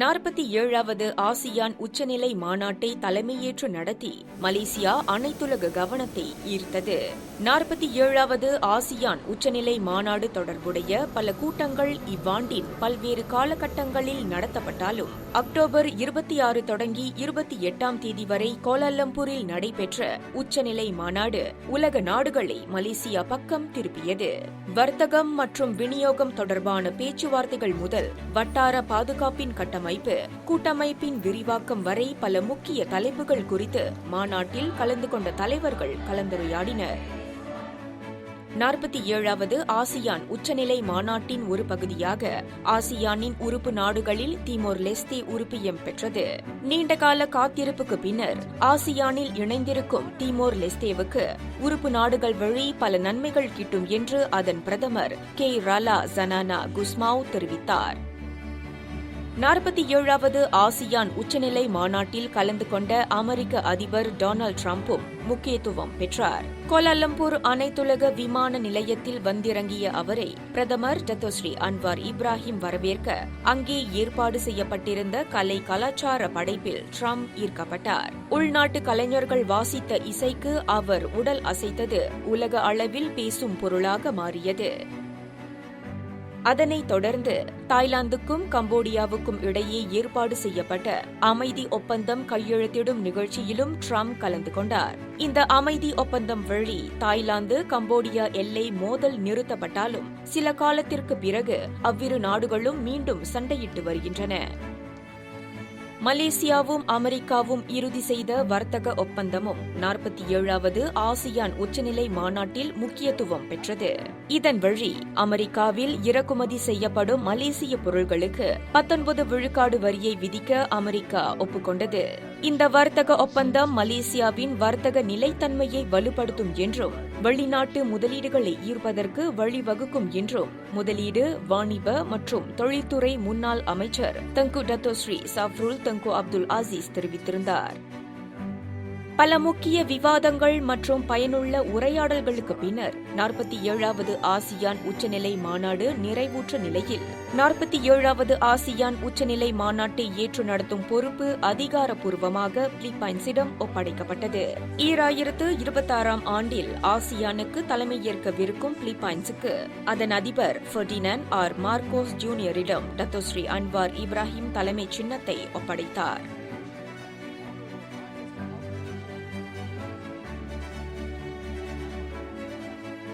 நாற்பத்தி ஏழாவது ஆசியான் உச்சநிலை மாநாட்டை தலைமையேற்று நடத்தி மலேசியா அனைத்துலக கவனத்தை ஈர்த்தது. நாற்பத்தி ஏழாவது ஆசியான் உச்சநிலை மாநாடு தொடர்புடைய பல கூட்டங்கள் இவ்வாண்டின் பல்வேறு காலகட்டங்களில் நடத்தப்பட்டாலும் அக்டோபர் இருபத்தி ஆறு தொடங்கி இருபத்தி எட்டாம் தேதி வரை கோலாலம்பூரில் நடைபெற்ற உச்சநிலை மாநாடு உலக நாடுகளை மலேசியா பக்கம் திருப்பியது. வர்த்தகம் மற்றும் விநியோகம் தொடர்பான பேச்சுவார்த்தைகள் முதல் வட்டார பாதுகாப்பின் கட்டமைப்பு கூட்டமைப்பின் விரிவாக்கம் வரை பல முக்கிய தலைப்புகள் குறித்து மாநாட்டில் கலந்து கொண்ட தலைவர்கள் கலந்துரையாடினர். நாற்பத்தி ஏழாவது ஆசியான் உச்சநிலை மாநாட்டின் ஒரு பகுதியாக ஆசியானின் உறுப்பு நாடுகளில் திமோர் லெஸ்தே உறுப்பியம் பெற்றது நீண்டகால காத்திருப்புக்கு பின்னர் ஆசியானில் இணைந்திருக்கும் திமோர் லெஸ்தேவுக்கு உறுப்பு நாடுகள் வழி பல நன்மைகள் கிட்டும் என்று அதன் பிரதமர் கே. ராலா ஜனானா குஸ்மாவ் தெரிவித்தார். நாற்பத்தி ஏழாவது ஆசியான் உச்சநிலை மாநாட்டில் கலந்து கொண்ட அமெரிக்க அதிபர் டொனால்டு டிரம்பும் முக்கியத்துவம் பெற்றார். கோலாலம்பூர் அனைத்துலக விமான நிலையத்தில் வந்திறங்கிய அவரை பிரதமர் டத்தோஸ்ரீ அன்வார் இப்ராஹிம் வரவேற்க அங்கே ஏற்பாடு செய்யப்பட்டிருந்த கலை கலாச்சார படைப்பில் ட்ரம்ப் ஈர்க்கப்பட்டார். உள்நாட்டு கலைஞர்கள் வாசித்த இசைக்கு அவர் உடல் அசைத்தது உலக அளவில் பேசும் பொருளாக மாறியது. அதனைத் தொடர்ந்து தாய்லாந்துக்கும் கம்போடியாவுக்கும் இடையே ஏற்பாடு செய்யப்பட்ட அமைதி ஒப்பந்தம் கையெழுத்திடும் நிகழ்ச்சியிலும் ட்ரம்ப் கலந்து கொண்டார். இந்த அமைதி ஒப்பந்தம் வழி தாய்லாந்து கம்போடியா எல்லை மோதல் நிறுத்தப்பட்டாலும் சில காலத்திற்கு பிறகு அவ்விரு நாடுகளும் மீண்டும் சண்டையிட்டு வருகின்றன. மலேசியாவும் அமெரிக்காவும் இறுதி செய்த வர்த்தக ஒப்பந்தமும் நாற்பத்தி ஏழாவது ஆசியான் உச்சநிலை மாநாட்டில் முக்கியத்துவம் பெற்றது. இதன் வழி அமெரிக்காவில் இறக்குமதி செய்யப்படும் மலேசிய பொருட்களுக்கு பத்தொன்பது விழுக்காடு வரியை விதிக்க அமெரிக்கா ஒப்புக்கொண்டது. இந்த வர்த்தக ஒப்பந்தம் மலேசியாவின் வர்த்தக நிலைத்தன்மையை வலுப்படுத்தும் என்றும் வெளிநாட்டு முதலீடுகளை ஈர்ப்பதற்கு வழிவகுக்கும் என்றும் முதலீடு வாணிப மற்றும் தொழில்துறை முன்னாள் அமைச்சர் தங்கு டத்தோஸ்ரீ சஃப்ருல் தங்கு அப்துல் அசீஸ் தெரிவித்திருந்தார். பல முக்கிய விவாதங்கள் மற்றும் பயனுள்ள உரையாடல்களுக்கு பின்னர் நாற்பத்தி ஏழாவது ஆசியான் உச்சநிலை மாநாடு நிறைவுற்ற நிலையில். நாற்பத்தி ஏழாவது ஆசியான் உச்சநிலை மாநாட்டை ஏற்று நடத்தும் பொறுப்பு அதிகாரப்பூர்வமாக பிலிப்பைன்ஸிடம் ஒப்படைக்கப்பட்டது. ஈராயிரத்து இருபத்தாறாம் ஆண்டில் ஆசியானுக்கு தலைமையேற்கவிருக்கும் பிலிப்பைன்ஸுக்கு அதன் அதிபர் ஃபெர்டினன் ஆர் மார்கோஸ் ஜூனியரிடம் டத்தோஸ்ரீ அன்வார் இப்ராஹிம் தலைமை சின்னத்தை ஒப்படைத்தார்.